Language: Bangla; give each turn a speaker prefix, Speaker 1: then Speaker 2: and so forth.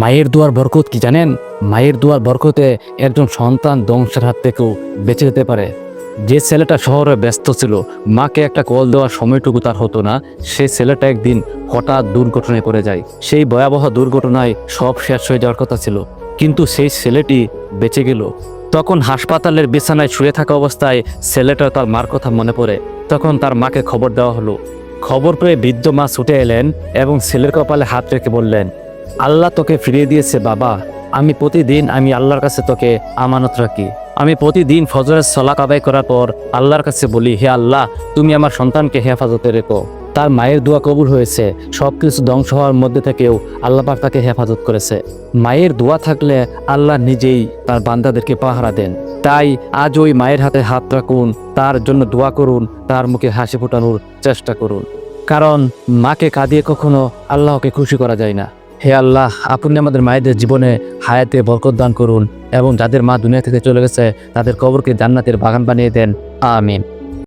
Speaker 1: মায়ের দুয়ার বরকত কি জানেন? মায়ের দুয়ার বরকতে একজন সন্তান ধ্বংসের হাত থেকেও বেঁচে যেতে পারে। যে ছেলেটা শহরে ব্যস্ত ছিল, মাকে একটা কল দেওয়ার সময়টুকু তার হতো না সেই ছেলেটা একদিন হঠাৎ দুর্ঘটনায় পড়ে যায়। সেই ভয়াবহ দুর্ঘটনায় সব শেষ হয়ে যাওয়ার কথা ছিল, কিন্তু সেই ছেলেটি বেঁচে গেল। তখন হাসপাতালের বিছানায় শুয়ে থাকা অবস্থায় ছেলেটা তার মার কথা মনে পড়ে। তখন তার মাকে খবর দেওয়া হলো। খবর পেয়ে বৃদ্ধ মা ছুটে এলেন এবং ছেলের কপালে হাত রেখে বললেন আল্লাহ তোকে ফিরিয়ে দিয়েছে, বাবা। আমি প্রতিদিন আমি আল্লাহর কাছে তোকে আমানত রাখি। আমি প্রতিদিন ফজরের সলাক আদায় করার পর আল্লাহর কাছে বলি, হে আল্লাহ, তুমি আমার সন্তানকে হেফাজতে রেখো। তার মায়ের দোয়া কবুল হয়েছে। সব কিছু ধ্বংস হওয়ার মধ্যে থেকেও আল্লাহ পাক তাকে হেফাজত করেছে। মায়ের দোয়া থাকলে আল্লাহ নিজেই তার বান্দাদেরকে পাহারা দেন। তাই আজ ওই মায়ের হাতে হাত রাখুন, তার জন্য দোয়া করুন, তার মুখে হাসি ফোটানোর চেষ্টা করুন। কারণ মাকে কাঁদিয়ে কখনো আল্লাহকে খুশি করা যায় না। হে আল্লাহ, আপনি আমাদের মায়েদের জীবনে হায়াতে বরকত দান করুন এবং যাদের মা দুনিয়া থেকে চলে গেছে, তাদের কবরকে জান্নাতের বাগান বানিয়ে দেন। আমিন।